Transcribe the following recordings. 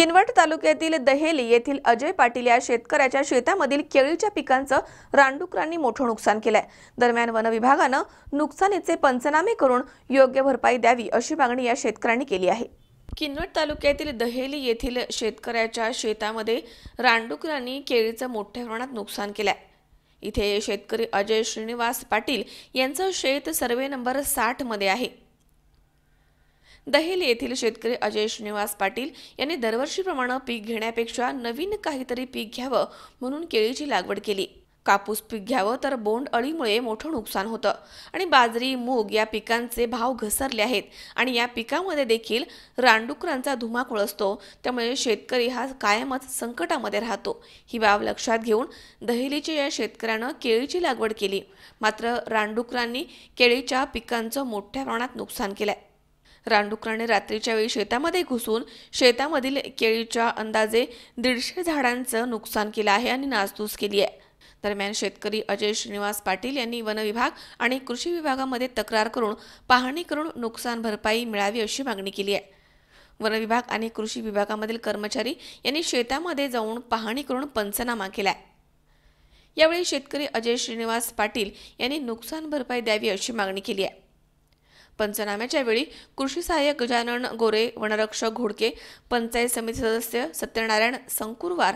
किनवट तालुक्यातील दहेली येथील अजय पाटील या शेतकऱ्याच्या शेतामधील केळीच्या पिकांचं रानडुकरांनी मोठं नुकसान केलंय. दरम्यान वन विभागानं नुकसानीचे पंचनामे करून योग्य भरपाई द्यावी अशी मागणी या शेतकऱ्यांनी केली आहे. किनवट तालुक्यातील दहेली येथील शेतकऱ्याच्या शेतामध्ये रानडुकरांनी केळीचं मोठ्या प्रमाणात नुकसान केलंय. इथे शेतकरी अजय श्रीनिवास पाटील यांचं शेत सर्वे नंबर साठमध्ये आहे. दहेली येथील शेतकरी अजय श्रीनिवास पाटील यांनी दरवर्षीप्रमाणे पीक घेण्यापेक्षा नवीन काहीतरी पीक घ्यावं म्हणून केळीची लागवड केली. कापूस पीक घ्यावं तर बोंड अळीमुळे मोठं नुकसान होतं आणि बाजरी मूग या पिकांचे भाव घसरले आहेत आणि या पिकामध्ये देखील रानडुकरांचा धुमाकूळ असतो. त्यामुळे शेतकरी हा कायमच संकटामध्ये राहतो. ही बाब लक्षात घेऊन दहेलीच्या या शेतकऱ्यानं केळीची लागवड केली. मात्र रानडुकरांनी केळीच्या पिकांचं मोठ्या प्रमाणात नुकसान केलंय. रानडुकराने रात्रीच्या वेळी शेतामध्ये घुसून शेतामधील केळीच्या अंदाजे दीडशे झाडांचं नुकसान केलं आहे आणि नासधूस केली आहे. दरम्यान शेतकरी अजय श्रीनिवास पाटील यांनी वनविभाग आणि कृषी विभागामध्ये तक्रार करून पाहणी करून नुकसान भरपाई मिळावी अशी मागणी केली आहे. वनविभाग आणि कृषी विभागामधील कर्मचारी यांनी शेतामध्ये जाऊन पाहणी करून पंचनामा केलाय. यावेळी शेतकरी अजय श्रीनिवास पाटील यांनी नुकसान भरपाई द्यावी अशी मागणी केली आहे. पंचनाम्याच्या वेळी कृषी सहाय्यक गजानन गोरे वनरक्षक घोडके पंचायत समिती सदस्य सत्यनारायण संकुरवार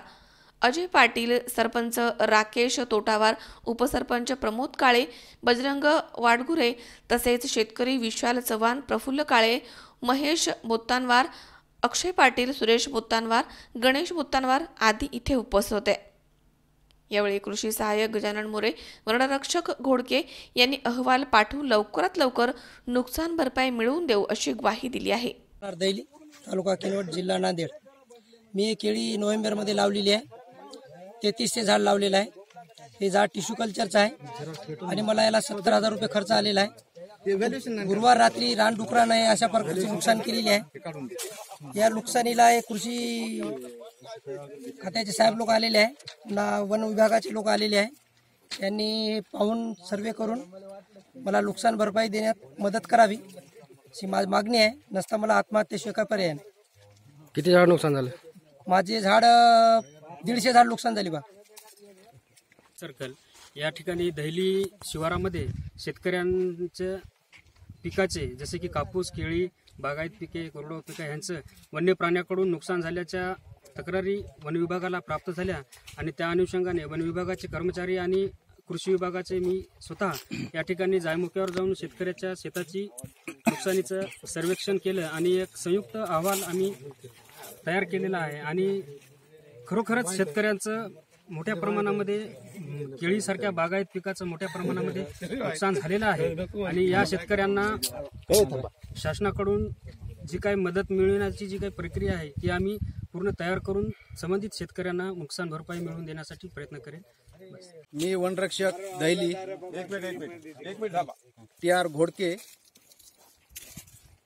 अजय पाटील सरपंच राकेश तोटावार उपसरपंच प्रमोद काळे बजरंग वाडगुरे तसेच शेतकरी विशाल चव्हाण प्रफुल्ल काळे महेश बोत्तानवार अक्षय पाटील सुरेश बोत्तानवार गणेश बोत्तानवार आदी इथे उपस्थित होते. यावेळी कृषी सहाय्यक गजानन मोरे वनरक्षक घोडके यांनी अहवाल पाठवून लवकरात लवकर नुकसान भरपाई मिळवून देऊ अशी ग्वाही दिली आहे. दैली तालुका किनवट जिल्हा नांदेड. मी ही केळी नोव्हेंबरमध्ये लावलेली आहे. तेहतीसशे झाड लावलेलं आहे. हे झाड टिश्यू कल्चरचं आहे. आणि मला याला सत्तर हजार रुपये खर्च आलेला आहे. गुरुवार रात्री रानडुकरानं हे अशा प्रकारचे नुकसान केलेले आहे. या नुकसानीला हे कृषी खात्याचे साहेब लोक आलेले आहे. ना वन विभागाचे लोक आलेले आहे. त्यांनी पाहून सर्वे करून मला नुकसान भरपाई देण्यात मदत करावी अशी माझी मागणी आहे. नसता मला आत्महत्येशिवाय काय पर्याय नाही. किती झाड नुकसान झालं? माझे झाड अं, दीडशे झाड नुकसान झाली बा. सर्कल. या ठिकाणी दहली शिवारामध्ये शेतकऱ्यांच्या पिकाचे जसे की कापूस केळी बागायत पिके कोरडवाहू पिके यांचं वन्य प्राण्याकडून नुकसान झाल्याच्या तक्रारी वन विभागाला प्राप्त झाल्या आणि त्या अनुषंगाने वन विभागाचे कर्मचारी आणि कृषी विभागाचे मी स्वतः या ठिकाणी जायमुख्यावर जाऊन शेतकऱ्याच्या शेताची नुकसानीचं सर्वेक्षण केलं आणि एक संयुक्त अहवाल आम्ही तयार केलेला आहे. आणि खरोखरच शेतकऱ्यांचं मोठ्या प्रमाणामध्ये केळीसारख्या बागायत पिकाचं मोठ्या प्रमाणामध्ये नुकसान झालेलं आहे. आणि या शेतकऱ्यांना शासनाकडून जी काही मदत मिळवण्याची जी काही प्रक्रिया आहे ती आम्ही पूर्ण तयार करून संबंधित शेतकऱ्यांना नुकसान भरपाई मिळवून देण्यासाठी प्रयत्न करेन. मी वनरक्षक दैली. T R Ghodke.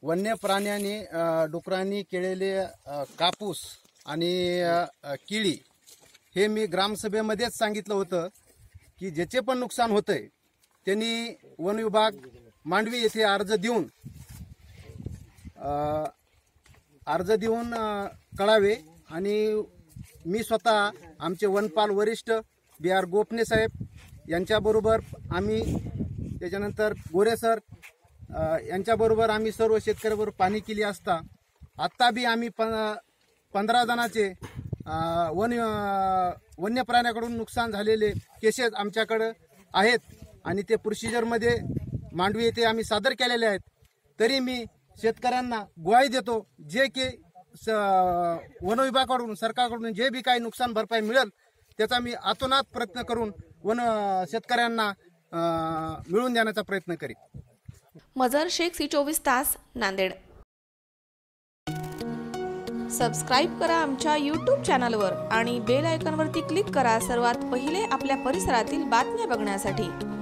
वन्य प्राण्याने डुकरांनी केलेले कापूस आणि केळी हे मी ग्रामसभेमध्येच सांगितलं होतं की ज्याचे पण नुकसान होतंय त्यांनी वन विभाग मांडवी येथे अर्ज देऊन अर्ज देऊन कळावे. आणि मी स्वतः आमचे वनपाल वरिष्ठ बी आर गोपने साहेब यांच्याबरोबर आम्ही त्याच्यानंतर गोरे सर यांच्याबरोबर आम्ही सर्व शेतकऱ्याबरोबर पाणी केली असता आत्ता बी आम्ही प पंधरा जणाचे वन वन्य प्राण्याकडून नुकसान झालेले केसेस आमच्याकडं आहेत. आणि ते प्रोसिजरमध्ये मांडवी येथे आम्ही सादर केलेले आहेत. तरी मी शेतकऱ्यांना ग्वाही देतो जे की स- वन विभागाकडून सरकारकडून जे बी काही नुकसान भरपाई मिळेल त्याचा मी अतोनात प्रयत्न करून वन शेतकऱ्यांना मिळून मिळवून देण्याचा प्रयत्न करीन मजर शेख सी चोवीस तास नांदेड. सबस्क्राईब करा आमच्या यूट्यूब चॅनलवर आणि बेल आयकॉनवरती क्लिक करा सर्वात पहिले आपल्या परिसरातील बातम्या बघण्यासाठी.